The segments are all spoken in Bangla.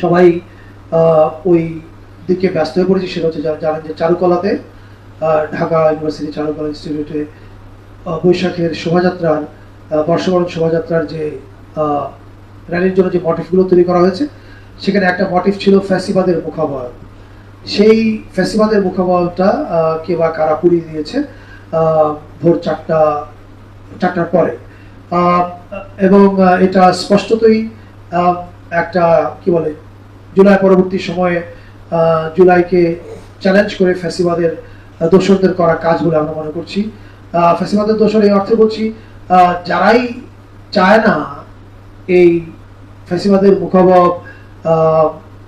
সবাই ওই দিকে ব্যস্ত হয়ে পড়েছি, সেটা হচ্ছে যারা জানেন যে চারুকলাতে ঢাকা ইউনিভার্সিটি চারুকলা ইনস্টিটিউটে বৈশাখের শোভাযাত্রার বর্ষবরণ শোভাযাত্রার যে র্যালির জন্য যে মোটিভগুলো তৈরি করা হয়েছে, সেখানে একটা মোটিভ ছিল ফ্যাসিবাদের মুখাবয়ব সেই ফ্যাসিবাদের মুখাবয়বটা কে বা কারা পুড়িয়ে দিয়েছে ভোর চারটা, চারটার পরে। এবং এটা স্পষ্টতই একটা, কি বলে জুলাই পরবর্তী সময়ে জুলাইকে চ্যালেঞ্জ করে ফ্যাসিবাদের আহ, দোসরদের করা কাজ বলে আমরা মনে করছি। ফ্যাসিবাদের দোসর এই অর্থে বলছি যারাই চায় না এই ফ্যাসিবাদের মুখাবব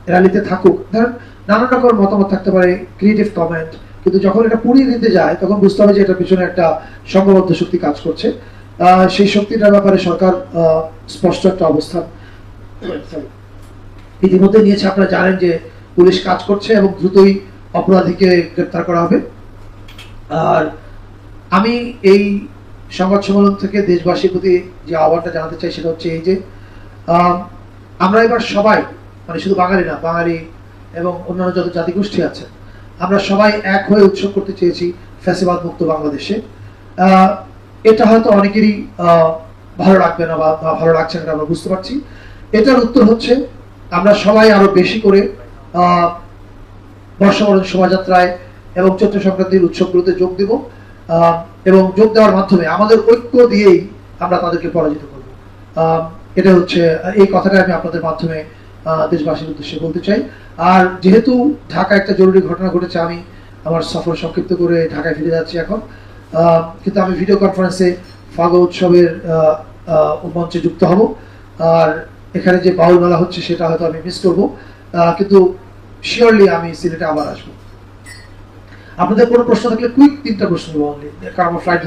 র্যালিতে থাকুক ধরেন নানান রকম মতামত থাকতে পারে ক্রিয়েটিভ কমেন্ট কিন্তু যখন এটা পুড়িয়ে দিতে যায় তখন বুঝতে হবে যে এটার পিছনে একটা সংঘবদ্ধ শক্তি কাজ করছে। সেই শক্তিটার ব্যাপারে সরকার স্পষ্ট একটা অবস্থান ইতিমধ্যে নিয়েছে, আপনারা জানেন যে পুলিশ কাজ করছে এবং দ্রুতই অপরাধীকে গ্রেপ্তার করা হবে। আর আমি এই সংবাদ সম্মেলন থেকে দেশবাসীর প্রতি যে আহ্বানটা জানাতে চাই সেটা হচ্ছে এই যে আমরা এবার সবাই মানে শুধু বাঙালি না, বাঙালি এবং অন্যান্য যত জাতিগোষ্ঠী আছে, আমরা সবাই এক হয়ে উৎসব করতে চেয়েছি ফ্যাসিবাদ মুক্ত বাংলাদেশে এটা হয়তো অনেকেরই ভালো লাগবে না বা ভালো লাগছে না আমরা বুঝতে পারছি। এটার উত্তর হচ্ছে আমরা সবাই আরও বেশি করে বর্ষবরণ শোভাযাত্রায় এবং চৈত্র সংক্রান্তির উৎসবগুলোতে যোগ দেব এবং যোগ দেওয়ার মাধ্যমে আমাদের ঐক্য দিয়েই আমরা তাদেরকে পরাজিত করব। এটা হচ্ছে, এই কথাটা আমি আপনাদের মাধ্যমে দেশবাসীর উদ্দেশ্যে বলতে চাই। আর যেহেতু ঢাকা একটা জরুরি ঘটনা ঘটেছে, আমি আমার সফর সংক্ষিপ্ত করে ঢাকায় ফিরে যাচ্ছি এখন। কিন্তু আমি ভিডিও কনফারেন্সে ফাগো উৎসবের মঞ্চে যুক্ত হব। আর এখানে যে বাউল মেলা হচ্ছে সেটা হয়তো আমি মিস করব। কিন্তু শিওরলি আমি সিলেটে আবার আসব। আপনাদের কোনো প্রশ্ন থাকলে কুইক তিনটা প্রশ্ন কারণ আমার ফ্লাইট